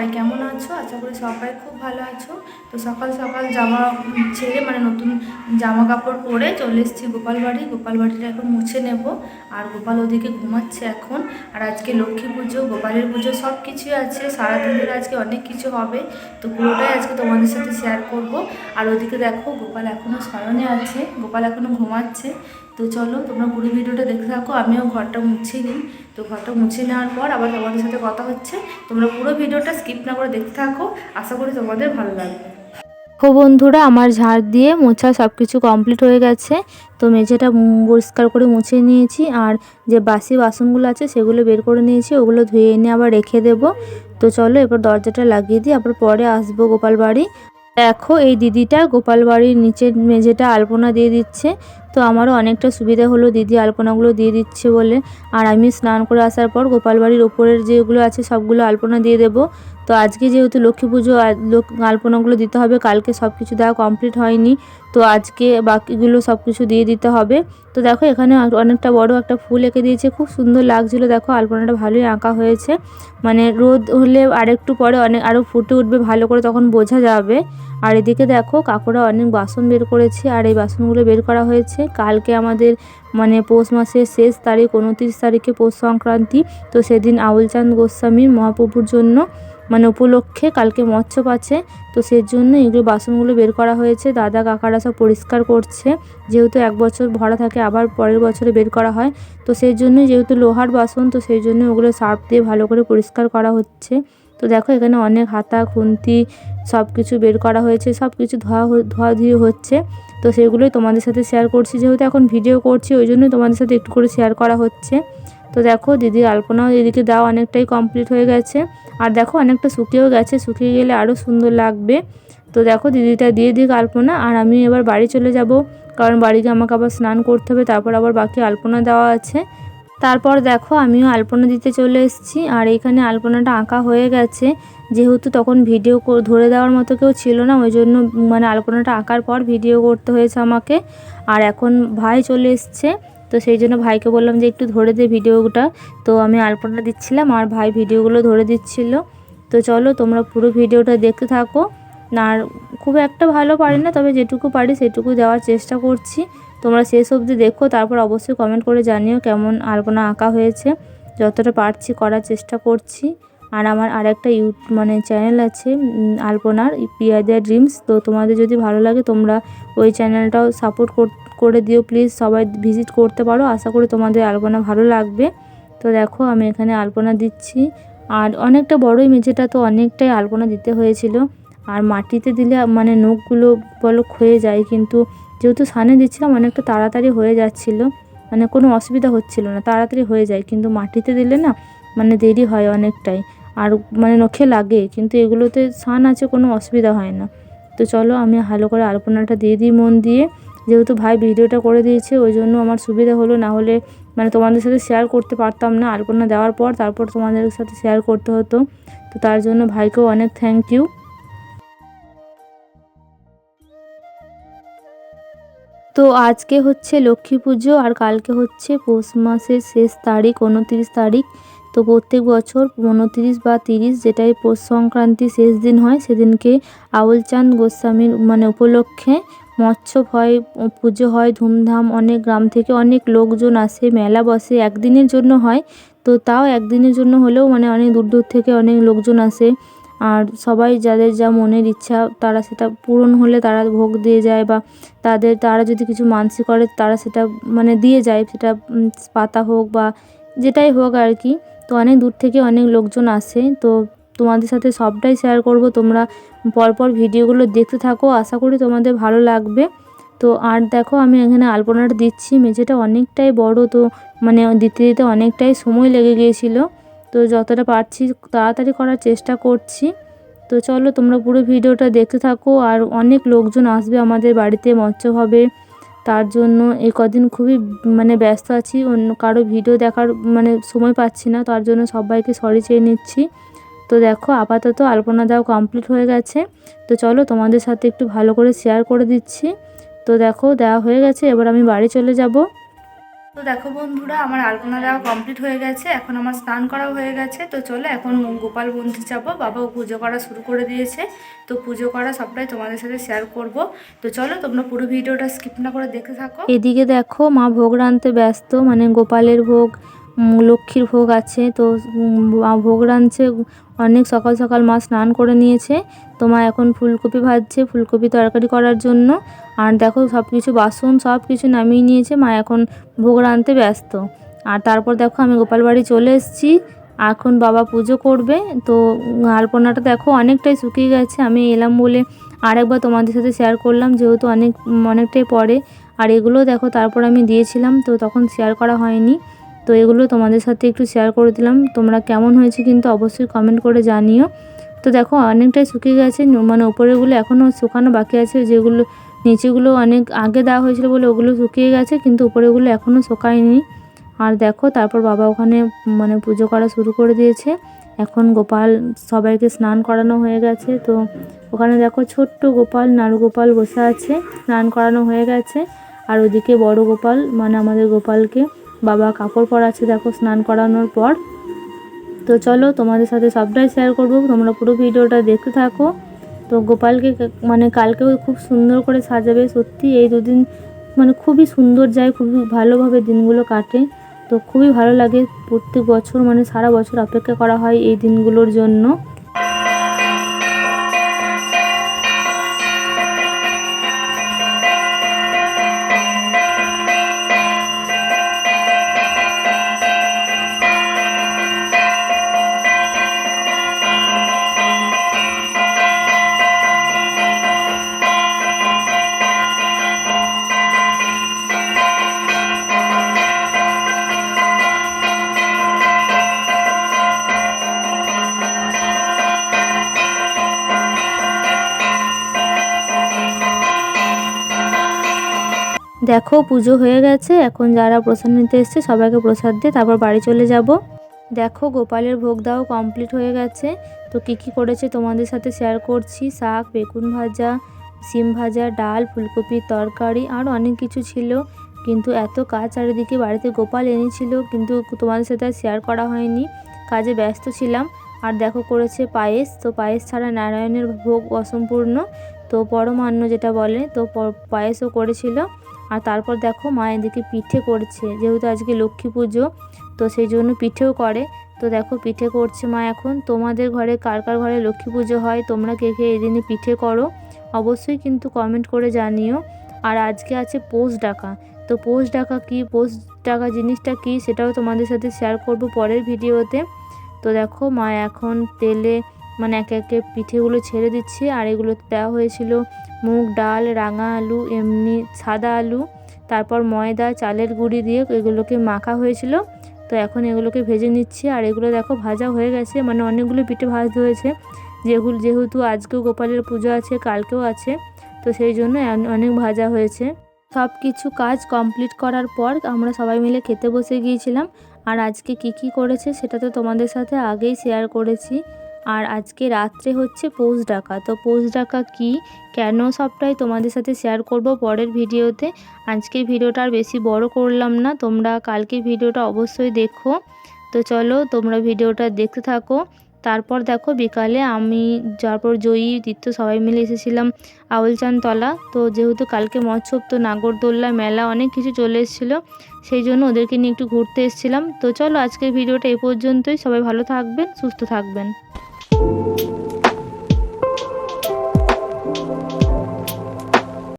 সবাই কেমন আছো? আশা করি সবাই খুব ভালো আছো। তো সকাল সকাল জামা ছেড়ে মানে নতুন জামা কাপড় পরে চলে এসেছি গোপাল বাড়ি গোপাল বাড়িটা এখন মুছে নেব। আর গোপাল ওদিকে ঘুমাচ্ছে এখন। আর আজকে লক্ষ্মী পুজো, গোপালের পুজো সব কিছুই আছে। সারাদিন ধরে আজকে অনেক কিছু হবে। তো পুরোটাই আজকে তোমাদের সাথে শেয়ার করব। আর ওদিকে দেখো গোপাল এখনও স্মরণে আছে। গোপাল এখনও ঘুমাচ্ছে। তো চলো, তোমরা পুরো ভিডিওটা দেখতে থাকো। আমিও ঘরটা মুছে নিই। তো ঘরটা মুছে নেওয়ার পর আবার তোমাদের সাথে কথা হচ্ছে। তোমরা পুরো ভিডিওটা স্কিপ না করে দেখতে থাকো। আশা করি তোমাদের ভালো লাগবে। ও বন্ধুরা, আমার ঝাড় দিয়ে মোছা সব কিছু কমপ্লিট হয়ে গেছে। তো মেঝেটা পরিষ্কার করে মুছে নিয়েছি। আর যে বাসি বাসনগুলো আছে, সেগুলো বের করে নিয়েছি। ওগুলো ধুয়ে এনে আবার রেখে দেব। তো চলো, এবার দরজাটা লাগিয়ে দিই। আবার পরে আসব গোপাল বাড়ি। দেখো, এই দিদিটা গোপাল বাড়ির নিচের মেঝেটা আলপনা দিয়ে দিচ্ছে। তো আমারও অনেকটা সুবিধা হলো। দিদি আলপনাগুলো দিয়ে দিচ্ছে বলে। আর আমি স্নান করে আসার পর গোপাল বাড়ির ওপরের যেগুলো আছে সবগুলো আলপনা দিয়ে দেবো। তো আজকে যেহেতু লক্ষ্মী পুজো আলপনাগুলো দিতে হবে, কালকে সব কিছু দেওয়া কমপ্লিট হয়নি। তো আজকে বাকিগুলো সব কিছু দিয়ে দিতে হবে। তো দেখো এখানে অনেকটা বড় একটা ফুল এঁকে দিয়েছে। খুব সুন্দর লাগছিল। দেখো আলপনাটা ভালোই আঁকা হয়েছে। মানে রোদ হলে আরেকটু পরে অনেক আরও ফুটে উঠবে ভালো করে তখন বোঝা যাবে। আর এদিকে দেখো কাকুরা অনেক বাসন বের করেছে। আর এই বাসনগুলো বের করা হয়েছে। কালকে আমাদের মানে পৌষ মাসের শেষ তারিখ, উনত্রিশ তারিখে পৌষ সংক্রান্তি। তো সেদিন আউলচাঁদ গোস্বামী মহাপ্রভুর জন্য মানে উপলক্ষে কালকে মৎস্য আছে। তো সেই জন্য এগুলো বাসনগুলো বের করা হয়েছে। দাদা কাকারা সব পরিষ্কার করছে। যেহেতু এক বছর ভরা থাকে, আবার পরের বছরে বের করা হয়। তো সেই জন্যই যেহেতু লোহার বাসন, তো সেই জন্য ওগুলো সার্ফ দিয়ে ভালো করে পরিষ্কার করা হচ্ছে। তো দেখো এখানে অনেক হাতা, খুন্তি সব কিছু বের করা হয়েছে। সব কিছু ধোয়া হ- ধোয়াধুয়ি হচ্ছে। তো সেগুলোই তোমাদের সাথে শেয়ার করছি। যেহেতু এখন ভিডিও করছি, ওই জন্যই তোমাদের সাথে একটু করে শেয়ার করা হচ্ছে। তো দেখো, দিদির আলপনাও এদিকে দাও অনেকটাই কমপ্লিট হয়ে গেছে। আর দেখো, অনেকটা শুকিয়েও গেছে। শুকিয়ে গেলে আরও সুন্দর লাগবে। তো দেখো, দিদিটা দিয়ে দিক আলপনা, আর আমি এবার বাড়ি চলে যাব। কারণ বাড়িতে আমাকে আবার স্নান করতে হবে, তারপর আবার বাকি আলপনা দেওয়া আছে। তারপর দেখো আমিও আলপনা দিতে চলে এসেছি। আর এখানে আলপনাটা আঁকা হয়ে গেছে। যেহেতু তখন ভিডিও ধরে দেওয়ার মতো কেউ ছিল না, ওই জন্য মানে আলপনাটা আঁকার পর ভিডিও করতে হয়েছে আমাকে। আর এখন ভাই চলে এসছে, তো সেই জন্য ভাইকে বললাম যে একটু ধরে দে ভিডিওটা। তো আমি আলপনা দিচ্ছিলাম আর ভাই ভিডিওগুলো ধরে দিচ্ছিল। তো চলো তোমরা পুরো ভিডিওটা দেখতে থাকো। আর খুব একটা ভালো পারি না, তবে যেটুকু পারি সেটুকু দেওয়ার চেষ্টা করছি। তোমরা শেষ অবধি দেখো, তারপর অবশ্যই কমেন্ট করে জানিও কেমন আলপনা আঁকা হয়েছে। যতটা পারছি করার চেষ্টা করছি। আর আমার আরেকটা ইউ মানে চ্যানেল আছে আলপনার পিয়াদিয়া ড্রিমস তো তোমাদের যদি ভালো লাগে, তোমরা ওই চ্যানেলটাও সাপোর্ট করে দিও প্লিজ সবাই ভিজিট করতে পারো। আশা করি তোমাদের আলপনা ভালো লাগবে। তো দেখো, আমি এখানে আলপনা দিচ্ছি। আর অনেকটা বড়ই মেঝেটা তো অনেকটাই আলপনা দিতে হয়েছিল। আর মাটিতে দিলে মানে নখগুলো বলো ক্ষয়ে যায়, কিন্তু যেহেতু সানে দিচ্ছিলাম, অনেকটা তাড়াতাড়ি হয়ে যাচ্ছিল। মানে কোনো অসুবিধা হচ্ছিল না, তাড়াতাড়ি হয়ে যায়। কিন্তু মাটিতে দিলে না মানে দেরি হয় অনেকটাই। আর মানে নখে লাগে, কিন্তু এগুলোতে সান আছে, কোনো অসুবিধা হয় না। তো চলো, আমি ভালো করে আলপনাটা দিয়ে দিই মন দিয়ে। যেহেতু ভাই ভিডিওটা করে দিয়েছে, ওই জন্য আমার সুবিধা হলো না হলে মানে তোমাদের সাথে শেয়ার করতে পারতাম না। আলপনা দেওয়ার পর তারপর তোমাদের সাথে শেয়ার করতে হতো। তো তার জন্য ভাইকেও অনেক থ্যাংক ইউ তো আজকে হচ্ছে লক্ষ্মী পুজো আর কালকে হচ্ছে পৌষ মাসের শেষ তারিখ, উনত্রিশ তারিখ। তো প্রত্যেক বছর উনত্রিশ বা তিরিশ যেটাই পৌষ সংক্রান্তি শেষ দিন হয়, সেদিনকে আউলচাঁদ গোস্বামীর মানে উপলক্ষে মৎস্য হয়, পুজো হয়, ধুমধাম। অনেক গ্রাম থেকে অনেক লোকজন আসে, মেলা বসে, একদিনের জন্য হয়। তো তাও একদিনের জন্য হলেও মানে অনেক দূর দূর থেকে অনেক লোকজন আসে। আর সবাই যাদের যা মনের ইচ্ছা, তারা সেটা পূরণ হলে তারা ভোগ দিয়ে যায় বা তাদের, তারা যদি কিছু মানসিক করে, তারা সেটা মানে দিয়ে যায়, সেটা পাতা হোক বা যেটাই হোক আর কি। তো অনেক দূর থেকে অনেক লোকজন আসে। তো তোমাদের সাথে সবটাই শেয়ার করব। তোমরা পরপর ভিডিওগুলো দেখতে থাকো। আশা করি তোমাদের ভালো লাগবে। তো আর দেখো, আমি এখানে আলপনাটা দিচ্ছি। মেঝেটা অনেকটাই বড়, তো মানে দিতে দিতে অনেকটাই সময় লেগে গিয়েছিল। তো যতটা পারছি তাড়াতাড়ি করার চেষ্টা করছি। তো চলো তোমরা পুরো ভিডিওটা দেখতে থাকো আর অনেক লোকজন আসবে আমাদের বাড়িতে মঞ্চ হবে। তার জন্য এই কদিন খুবই মানে ব্যস্ত আছি, অন্য কারও ভিডিও দেখার মানে সময় পাচ্ছি না, তার জন্য সবাইকে সরি চেয়ে নিচ্ছি। তো দেখো আপাতত আলপনা দেওয়া কমপ্লিট হয়ে গেছে। তো চলো তোমাদের সাথে একটু ভালো করে শেয়ার করে দিচ্ছি। তো দেখো দেওয়া হয়ে গেছে, এবার আমি বাড়ি চলে যাব। তো দেখো বন্ধুরা, আমার আলপনা দেওয়া কমপ্লিট হয়ে গেছে, এখন আমার স্নান করা হয়ে গেছে, তো চলো এখন গোপাল বন্ধু যাব বাবাও পুজো করা শুরু করে দিয়েছে, তো পুজো করা সবটাই তোমাদের সাথে শেয়ার করব। তো চলো তোমরা পুরো ভিডিওটা স্কিপ না করে দেখে থাকো। এদিকে দেখো মা ভোগ রাঁধতে ব্যস্ত মানে গোপালের ভোগ লক্ষ্মীর ভোগ আছে, তো ভোগ রাঁধছে, অনেক সকাল সকাল মা স্নান করে নিয়েছে, তো মা এখন ফুলকপি ভাজছে, ফুলকপি তরকারি করার জন্য, আর দেখো সব কিছু বাসন সব কিছু নামিয়ে নিয়েছে, মা এখন ভোগ রাঁধতে ব্যস্ত। আর তারপর দেখো আমি গোপাল বাড়ি চলে এসেছি, এখন বাবা পুজো করবে, তো আলপনাটা দেখো অনেকটাই শুকিয়ে গেছে, আমি এলাম বলে আরেকবার তোমাদের সাথে শেয়ার করলাম, যেহেতু অনেক অনেকটাই পরে, আর এগুলো দেখো তারপর আমি দিয়েছিলাম, তো তখন শেয়ার করা হয়নি। তো এগুলো তোমাদের সাথে একটু শেয়ার করে দিলাম। তোমরা কেমন হয়েছে কিন্তু অবশ্যই কমেন্ট করে জানিও। তো দেখো, অনেকটাই শুকিয়ে গেছে মানে উপরেগুলো এখনও শুকানো বাকি আছে। যেগুলো, নিচেগুলো অনেক আগে দেওয়া হয়েছিল বলে ওগুলো শুকিয়ে গেছে, কিন্তু উপরেগুলো এখনও শুকায়নি। আর দেখো, তারপর বাবা ওখানে মানে পুজো করা শুরু করে দিয়েছে। এখন গোপাল, সবাইকে স্নান করানো হয়ে গেছে। তো ওখানে দেখো, ছোট্ট গোপাল নাড়ু গোপাল বসে আছে, স্নান করানো হয়ে গেছে। আর ওদিকে বড় গোপাল মানে আমাদের গোপালকে বাবা কাপড় পরাচ্ছে, দেখো, স্নান করানোর পর। তো চলো, তোমাদের সাথে সবটাই শেয়ার করব। তোমরা পুরো ভিডিওটা দেখতে থাকো। তো গোপালকে মানে কালকেও খুব সুন্দর করে সাজাবে, সত্যি। এই দুদিন মানে খুবই সুন্দর যায়, খুবই ভালোভাবে দিনগুলো কাটে। তো খুবই ভালো লাগে। প্রত্যেক বছর মানে সারা বছর অপেক্ষা করা হয় এই দিনগুলোর জন্য। দেখো, পুজো হয়ে গেছে। এখন যারা প্রসাদ নিতে এসছে, সবাইকে প্রসাদ দিয়ে তারপর বাড়ি চলে যাব। দেখো, গোপালের ভোগ দাও কমপ্লিট হয়ে গেছে। তো কী কী করেছে তোমাদের সাথে শেয়ার করছি। শাক, বেগুন ভাজা সিম ভাজা, ডাল, ফুলকপির তরকারি, আর অনেক কিছু ছিল। কিন্তু এত কাজ চারিদিকে বাড়িতে গোপাল এনেছিল, কিন্তু তোমাদের সাথে শেয়ার করা হয়নি। কাজে ব্যস্ত ছিলাম। আর দেখো, করেছে পায়েস। তো পায়েস ছাড়া নারায়ণের ভোগ অসম্পূর্ণ। তো পরমান্ন যেটা বলে, তো পায়েসও করেছিল। আর তারপর দেখো মা এদিকে পিঠে করছে, যেহেতু আজকে লক্ষ্মী পুজো, তো সেই জন্য পিঠেও করে। তো দেখো পিঠে করছে মা এখন। তোমাদের ঘরে কার কার ঘরে লক্ষ্মী পুজো হয়, তোমরা কে কে এদিনে পিঠে করো, অবশ্যই কিন্তু কমেন্ট করে জানিও। আর আজকে আছে পোষ ডাকা। তো পোষ ডাকা কি? পোষ ডাকা জিনিসটা কি? সেটাও তোমাদের সাথে শেয়ার করব পরের ভিডিওতে তো দেখো মা এখন তেলে মানে একে একে পিঠেগুলো ছেড়ে দিচ্ছে, আর এগুলো দেওয়া হয়েছিল মুগ ডাল, রাঙা আলু, এমনি সাদা আলু, তারপর ময়দা, চালের গুঁড়ি দিয়ে এগুলোকে মাখা হয়েছিল। তো এখন এগুলোকে ভেজে নিচ্ছি, আর এগুলো দেখো ভাজা হয়ে গেছে মানে অনেকগুলো পিঠে ভাজতে হয়েছে। যেগুলো যেহেতু আজকেও গোপালের পুজো আছে, কালকেও আছে, তো সেই জন্য অনেক ভাজা হয়েছে। সব কিছু কাজ কমপ্লিট করার পর আমরা সবাই মিলে খেতে বসে গিয়েছিলাম, আর আজকে কি কি করেছে সেটা তো তোমাদের সাথে আগেই শেয়ার করেছি। আর আজকে রাত্রে হচ্ছে পৌষ ডাকা। তো পৌষ ডাকা কি? কেন সবটাই তোমাদের সাথে শেয়ার করব পরের ভিডিওতে। আজকের ভিডিওটা আর বেশি বড় করলাম না, তোমরা কালকের ভিডিওটা অবশ্যই দেখো। তো চলো তোমরা ভিডিওটা দেখতে থাকো। তারপর দেখো বিকালে আমি তারপর জয়ী দিত্য সবাই মিলে এসেছিলাম আউলচানতলা। তো যেহেতু কালকে মৎসব তো নাগরদোল্লা মেলা অনেক কিছু চলে এসেছিল, সেই জন্য ওদেরকে নিয়ে একটু ঘুরতে এসেছিলাম। তো চলো আজকের ভিডিওটা এ পর্যন্তই। সবাই ভালো থাকবেন, সুস্থ থাকবেন। Thank you.